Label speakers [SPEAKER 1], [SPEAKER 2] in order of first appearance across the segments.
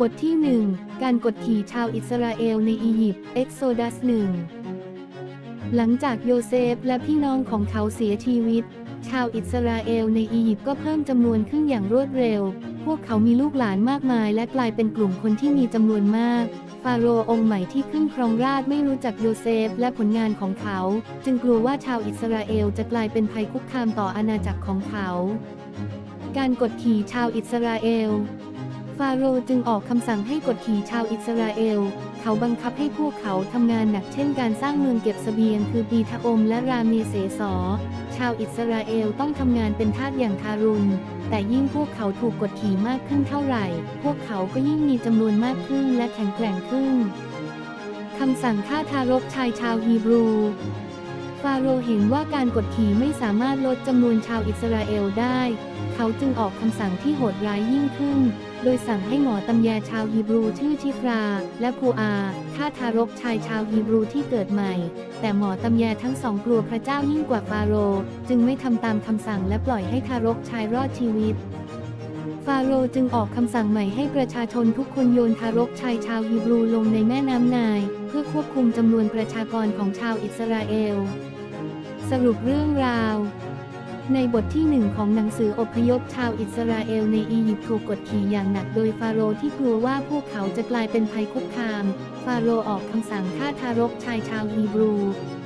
[SPEAKER 1] บทที่ 1 การกดขี่ชาวอิสราเอลในอียิปต์เอ็กโซดัส1หลังจากโยเซฟและพี่น้องของเขาเสียชีวิต ชาวอิสราเอลในอียิปต์ก็เพิ่มจำนวนขึ้นอย่างรวดเร็ว พวกเขามีลูกหลานมากมายและกลายเป็นกลุ่มคนที่มีจำนวนมาก ฟาโรห์องค์ใหม่ที่ขึ้นครองราชไม่รู้จักโยเซฟและผลงานของเขา จึงกลัวว่าชาวอิสราเอลจะกลายเป็นภัยคุกคามต่ออาณาจักรของเขา การกดขี่ชาวอิสราเอลาโรห์จึงออกคำสั่งให้กดขี่ชาวอิสราเอล เขาบังคับให้พวกเขาทำงานหนักเช่นการสร้างเมืองเก็บเสบียงคือปีทะอมและราเมเสสอ ชาวอิสราเอลต้องทำงานเป็นทาสอย่างทารุณ แต่ยิ่งพวกเขาถูกกดขี่มากขึ้นเท่าไหร่ พวกเขาก็ยิ่งมีจำนวนมากขึ้นและแข็งแกร่งขึ้นคำสั่งฆ่าทารกชายชาวฮีบรูฟาโรห์เห็นว่าการกดขี่ไม่สามารถลดจำนวนชาวอิสราเอลได้ เขาจึงออกคำสั่งที่โหดร้ายยิ่งขึ้น โดยสั่งให้หมอตำแยชาวฮีบรูชื่อชิฟรา และพูอาฆ่าทารกชายชาวฮีบรูที่เกิดใหม่ แต่หมอตำแยทั้งสองกลัวพระเจ้ายิ่งกว่าฟาโรห์จึงไม่ทำตามคำสั่งและปล่อยให้ทารกชายรอดชีวิตฟาโรจึงออกคำสั่งใหม่ให้ประชาชนทุกคนโยนทารกชายชาวฮีบรูลงในแม่น้ำไนาย เพื่อควบคุมจำนวนประชากรของชาวอิสราเอล สรุปเรื่องราว ในบทที่หนึ่งของหนังสืออพยพชาวอิสราเอลในอียิปต์ถูกกดขี่อย่างหนักโดยฟาโรห์ที่กลัวว่าพวกเขาจะกลายเป็นภัยคุกคาม ฟาโรห์ออกคำสั่งฆ่าทารกชายชาวฮีบรู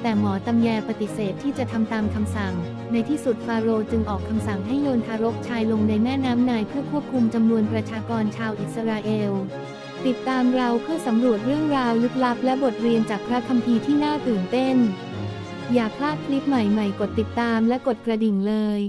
[SPEAKER 1] แต่หมอตำแยปฏิเสธที่จะทำตามคำสั่ง ในที่สุดฟาโรห์จึงออกคำสั่งให้โยนทารกชายลงในแม่น้ำไนายเพื่อควบคุมจำนวนประชากรชาวอิสราเอลติดตามเราเพื่อสำรวจเรื่องราวลึกลับและบทเรียนจากพระคัมภีร์ที่น่าตื่นเต้น อย่าพลาดคลิปใหม่ๆ กดติดตามและกดกระดิ่งเลย